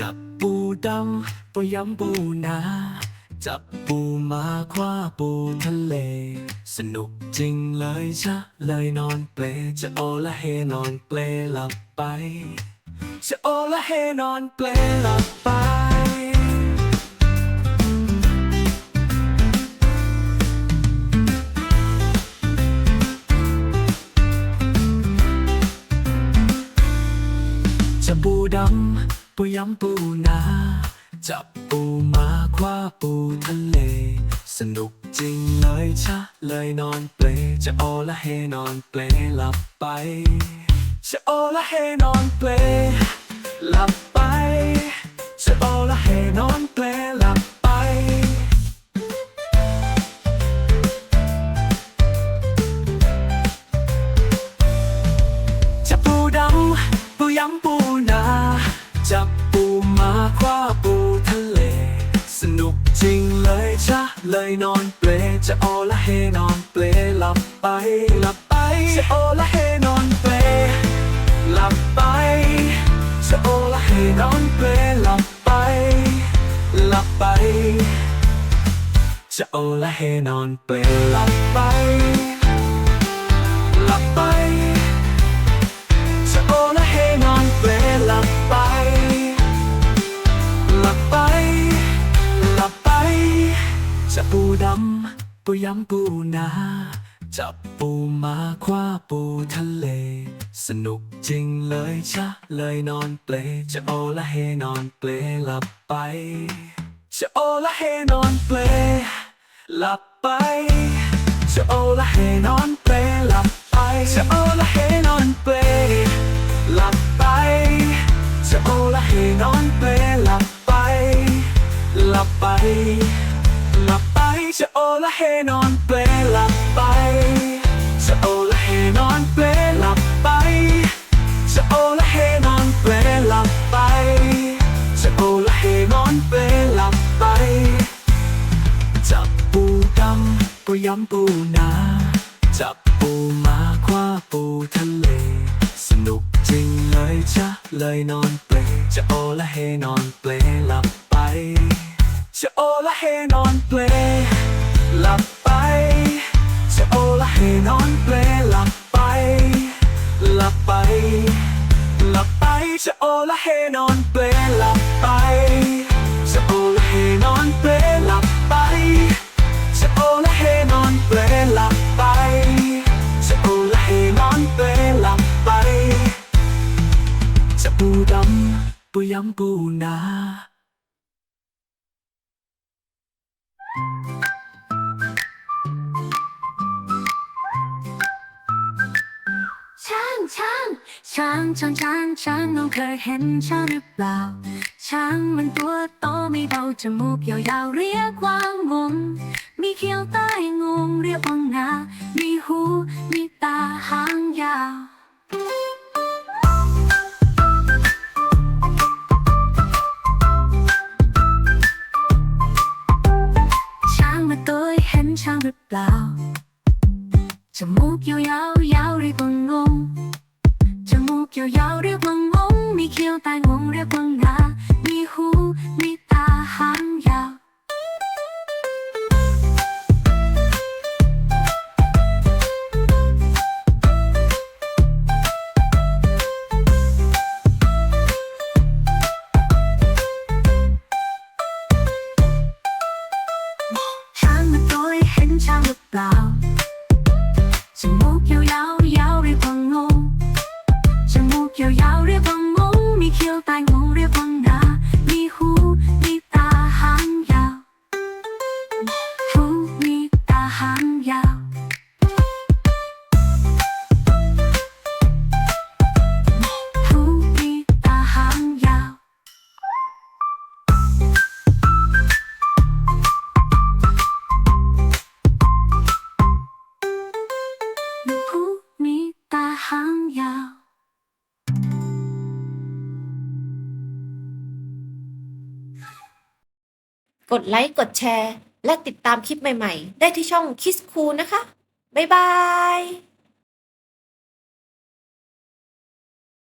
จับปูดำปูยำปูนา จับปูมาคว้าปูทะเล สนุกจริงเลยชะ เลยนอนเปลจะโอละเฮนอนเปลหลับไป จะโอละเฮนอนเปลหลับไปจะปูดำ ปูยำปูนา จับปูมาคว้าปูทะเล สนุกจริงเลยชะ เลยนอนเปล จะโอละเฮนอนเปลหลับไป จะโอละเฮนอนเปลหลับไป จะโอละเฮนอนเปลหลับไปจับปูดำปูยำปูนา จับปูมาคว้าปูทะเล สนุกจริงเลยชะเลยนอนเปลจะโอละเฮนอนเปลหลับไปหลับไปจะโอละเฮนอนเปลหลับไปจะโอละเฮนอนเปลหลับไปหลับไปจะโอละเฮนอนเปลหลับไปหลับไป จะปูดำปูยำปูนา จับปูมาคว้าปูทะเล สนุกจริงเลยชะ เลยนอนเปล จะโอละเฮนอนเปลหลับไป จะโอละเฮนอนเปลหลับไป จะโอละเฮนอนเปลหลับไป จะโอละเฮนอนเปลหลับไป จะโอละเฮนอนเปลหลับไป หลับไป หลับไปจะโอละเฮนอนเปลหลับไปจะโอละเฮนอนเปลหลับไปจะโอละเฮนอนเปลหลับไปจะโอละเฮนอนเปลหลับไปจับปูดำปูย้ำปูนาจับปูมาคว้าปูทะเล สนุกจริงเลยชะเลยนอนเปลจะโอละเฮนอนเปลหลับไป จะโอละเฮนอนเปลหลับไปจะโอละเฮนอนเปลหลับไป หลับไป หลับไปจะโอละเฮนอนเปลหลับไป ช้างช้าง ช้างช้างช้างช้างน้องเคยเห็นช้างหรือเปล่า ช้างมันตัวโตมีเบาจมูกยาวๆเรียกว่างงมีเขี้ยวใต้งวงเรียกว่างา มีหู มีตาหางยาวช้างมาตัวเห็นช้างหรือเปล่าจมูก มูกยาวๆเรียกว่างงมีเขี้ยวใต้งวงเรียกว่างา มีหู มีตาหางยาว ช้างมาตัวเห็นช้างหรือเปล่าจมูกยาวๆ จมูกยาวๆเรียกว่างงมีเขี้ยวใต้งวงเรียกว่างามีหูมีตาหางยาวหูมีตาหางยาว หูมีตาหางยาว หูมีตาหางยาว กดไลค์ กดแชร์ และติดตามคลิปใหม่ ๆ ได้ที่ช่องคิสคูนะคะ บ๊ายบาย